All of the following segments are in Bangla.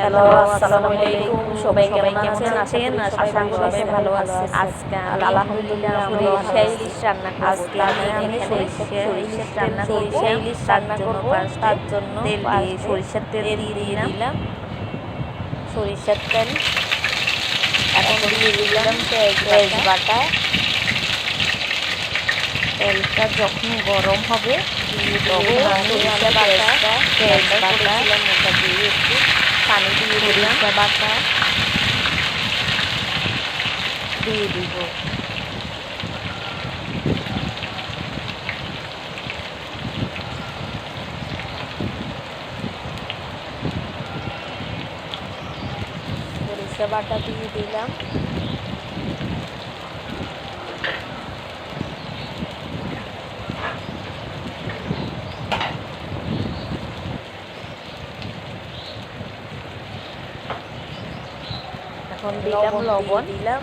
হ্যালো আসসালামু আলাইকুম। সবাই কেমন আছেন? আছেন? আশা করি সবাই ভালো আছেন। আজকে আলহামদুলিল্লাহ ইলিশ রান্না আজকে আমি সরিষা ইলিশ রান্না সরিষা ইলিশ রান্না করব। তার জন্য তেল দিয়ে সরিষার তেল দিয়ে দিলাম। সরিষার তেল। এখন দিয়ে দিলাম পেঁয়াজ বাটা তেলটা যখন গরম হবে দিয়ে দেবো সরিষা বাটা পেঁয়াজ বাটা দিয়ে একটু। পানি দিয়ে দিলাম বাটা দিয়ে দিব সরিষা বাটা দিয়ে দিলাম এখন দিলাম লবণ দিলাম।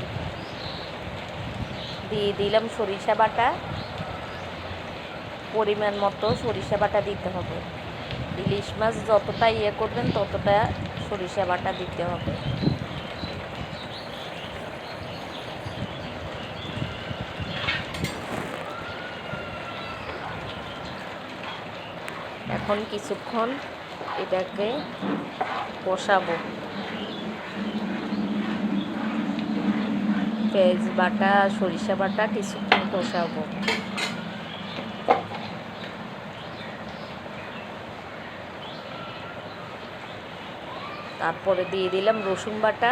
দিয়ে দিলাম সরিষা বাটা। পরিমাণ মতো সরিষা বাটা দিতে হবে। ইলিশ মাছ যতটা ইয়ে করবেন ততটা সরিষা বাটা দিতে হবে। এখন কিছুক্ষণ এটাকে কষাবো। পেঁয়াজ বাটা, সরিষা বাটা কিছুক্ষণ কষাবো তারপরে দিয়ে দিলাম রসুন বাটা।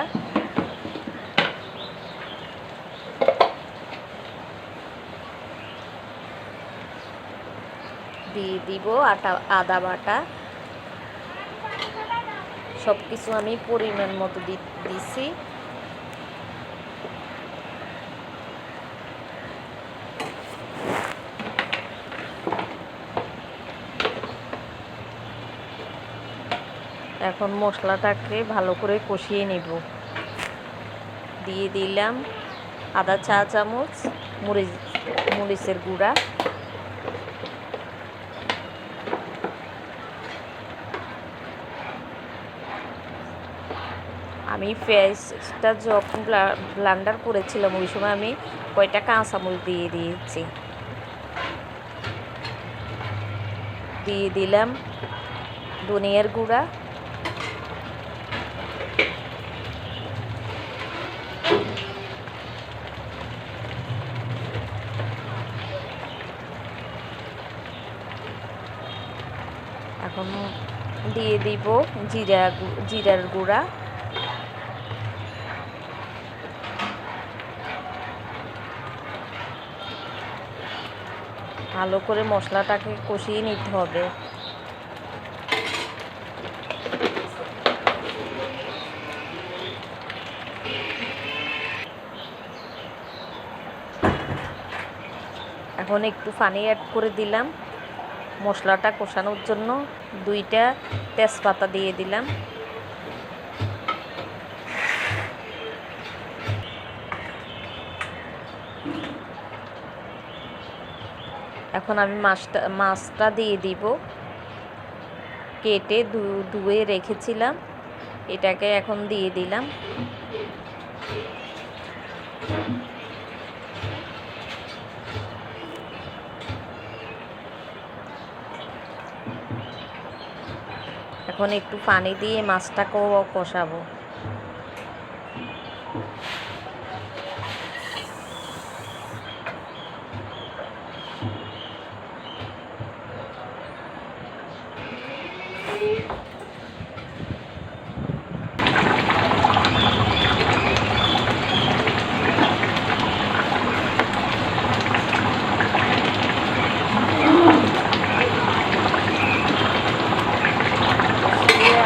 দিয়ে দিব আটা, আদা বাটা। সব কিছু আমি পরিমাণ মতো দিছি। এখন মশলাটাকে ভালো করে কষিয়ে নিব। দিয়ে দিলাম আদা চা চামচ, মরিচ, মরিচের গুঁড়া। আমি পেঁয়াজটা যখন ব্লান্ডার করেছিলাম, ওই সময় আমি কয়টা কাঁচামরিচ দিয়ে দিয়েছি। দিয়ে দিলাম ধনিয়ার গুঁড়া এখন দিয়ে দিব জিরা জিরার গুঁড়া। ভালো করে মশলাটাকে কষিয়ে নিতে হবে। এখন একটু পানি অ্যাড করে দিলাম। মশলাটা কষানোর জন্য দুইটা তেজপাতা দিয়ে দিলাম। এখন আমি মাছটা মাছটা দিয়ে দিব। কেটে ধুয়ে রেখেছিলাম। এটাকে এখন দিয়ে দিলাম। এখন একটু পানি দিয়ে মাছটাকেও কষাবো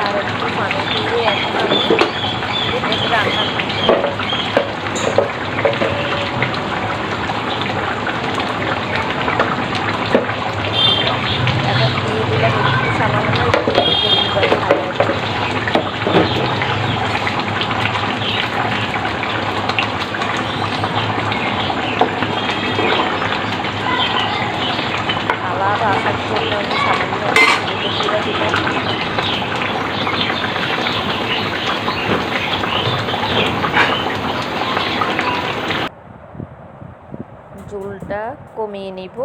আর একটু পানি দিয়ে এখন ঝোলটা কমিয়ে নিব।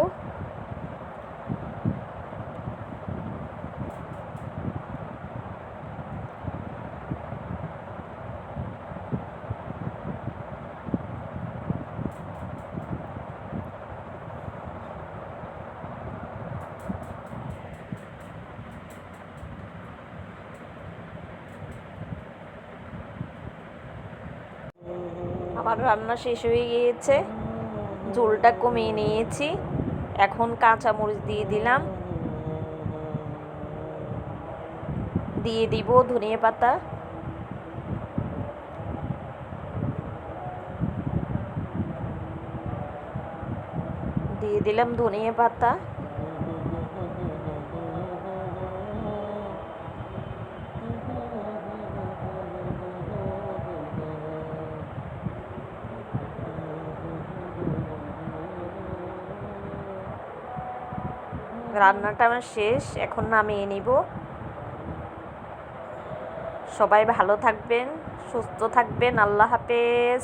আমার রান্না শেষ হয়ে গিয়েছে। ঝোলটা কমিয়ে নিয়েছি। এখন কাঁচা মরিচ দিয়ে দিলাম। দিয়ে দিব ধনিয়া পাতা। দিয়ে দিলাম ধনিয়া পাতা। রান্নাটা আমার শেষ এখন নামিয়ে নিব। সবাই ভালো থাকবেন সুস্থ থাকবেন আল্লাহ হাফেজ।